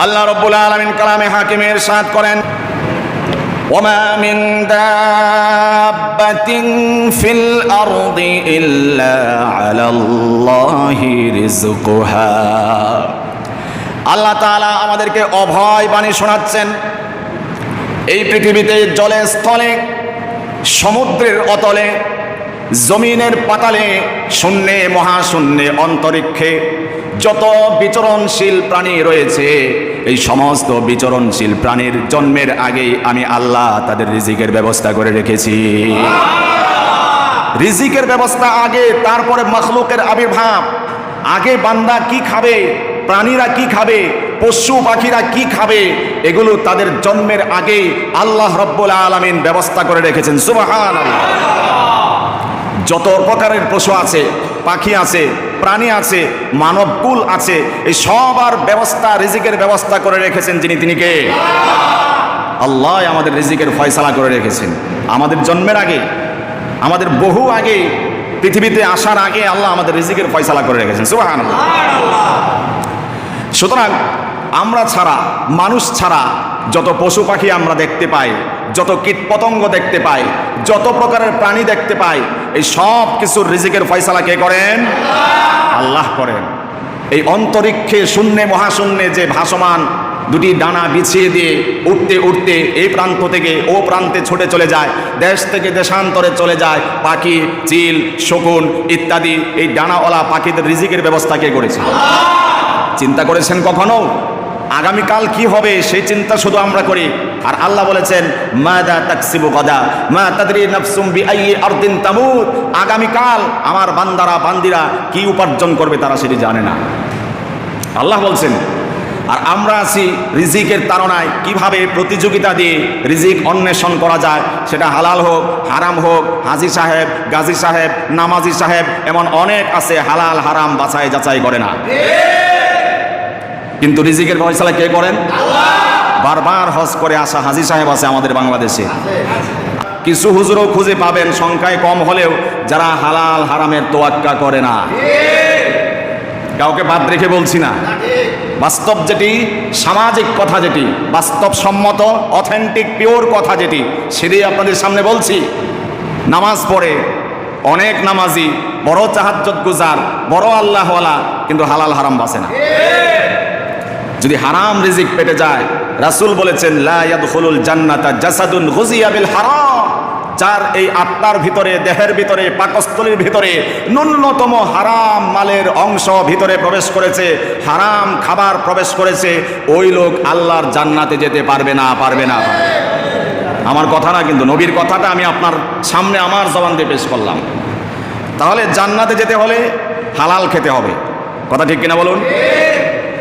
আল্লাহ রব্বুল আলমিন কালামে হাকিমের সাথ করেন وما من دابة في الأرض إلا على الله رزقها আল্লাহ তাআলা আমাদেরকে অভয় বাণী শোনাচ্ছেন এই পৃথিবীতে জলে স্থলে সমুদ্রের অতলে জমিনের পাতালে শূন্যে, মহাশূন্যে, অন্তরিক্ষে যত বিচরণশীল প্রাণী রয়েছে, এই সমস্ত বিচরণশীল প্রাণীর জন্মের আগেই আমি আল্লাহ তাদের রিজিকের ব্যবস্থা করে রেখেছি। রিজিকের ব্যবস্থা আগে, তারপরে মখলুকের আবির্ভাব। আগে বান্দা কি খাবে, প্রাণীরা কি খাবে, পশু পাখিরা কি খাবে, এগুলো তাদের জন্মের আগেই আল্লাহ রব্বুল আলমিন ব্যবস্থা করে রেখেছেন। সুবাহান যত প্রকারের পশু আছে, পাখি আছে, প্রাণী আছে মানবকুল আছে, এই সবার ব্যবস্থা, রিজিকের ব্যবস্থা করে রেখেছেন যিনি, তিনি কে? আল্লাহ আমাদের রিজিকের ফয়সালা করে রেখেছেন। আমাদের জন্মের আগে, আমাদের বহু আগে, পৃথিবীতে আসার আগে আল্লাহ আমাদের রিজিকের ফয়সালা করে রেখেছেন। সুবাহান সুতরাং আমরা ছাড়া, মানুষ ছাড়া যত পশু পাখি আমরা দেখতে পাই, যত কীট পতঙ্গ দেখতে পাই, যত প্রকারের প্রাণী দেখতে পাই এই সব কিছুর রিজিকের ফয়সালা কে করেন? আল্লাহ করেন। এই অন্তরিক্ষে শূন্যে, মহাশূন্যে যে ভাসমান, দুটি ডানা বিছিয়ে দিয়ে উঠতে উঠতে এই প্রান্ত থেকে ও প্রান্তে ছুটে চলে যায়, দেশ থেকে দেশান্তরে চলে যায়, পাখি, চিল, শকুন ইত্যাদি এই ডানাওয়ালা পাখিদের রিজিকের ব্যবস্থা কে করেছে? চিন্তা করেছেন কখনো? আগামীকাল কি হবে, সেই চিন্তা শুধু আমরা করি। আর আল্লাহ বলেছেন, মাদা তাকসিবু গদা, মা তাদরি নাফসুম বিআইয়ি আরদিন তামুত। আগামীকাল আমার বান্দারা, বান্দিরা কি উপার্জন করবে তারা সেটি জানে না। আল্লাহ বলছেন, আর আমরা আছি রিজিকের তাড়নায়, কীভাবে প্রতিযোগিতা দিয়ে রিজিক অন্বেষণ করা যায়, সেটা হালাল হোক, হারাম হোক, হাজি সাহেব, গাজী সাহেব, নামাজি সাহেব, এমন অনেক আছে হালাল হারাম বাছাই যাচাই করে না। কিন্তু রিজিকের ফয়সালা কে করেন? বারবার হজ করে আসা হাজি সাহেব আছে আমাদের বাংলাদেশে। কিছু হুজুরও খুঁজে পাবেন, সংখ্যায় কম হলেও যারা হালাল হারামের তোয়াক্কা করে না। কাউকে বাদ রেখে বলছি না। বাস্তব যেটি, সামাজিক কথা যেটি, বাস্তবসম্মত, অথেন্টিক, পিওর কথা যেটি, সেটাই আপনাদের সামনে বলছি। নামাজ পড়ে অনেক নামাজি, বড় চাহাজ্জত গুজার, বড় আল্লাহওয়ালা, কিন্তু হালাল হারাম বাসে না। যদি হারাম রিজিক পেটে যায়, রাসূল বলেছেন জান্নাতা জাসাদুন গুজিয়া বিল হারাম। যার এই আত্মার ভিতরে, দেহের ভিতরে, পাকস্থলীর ভিতরে ন্যূনতম হারাম মালের অংশ ভিতরে প্রবেশ করেছে, হারাম খাবার প্রবেশ করেছে, ওই লোক আল্লাহর জান্নাতে যেতে পারবে না পারবে না। আমার কথা না, কিন্তু নবীর কথাটা আমি আপনার সামনে আমার জবান দিয়ে পেশ করলাম। তাহলে জান্নাতে যেতে হলে হালাল খেতে হবে। কথা ঠিক কিনা বলুন?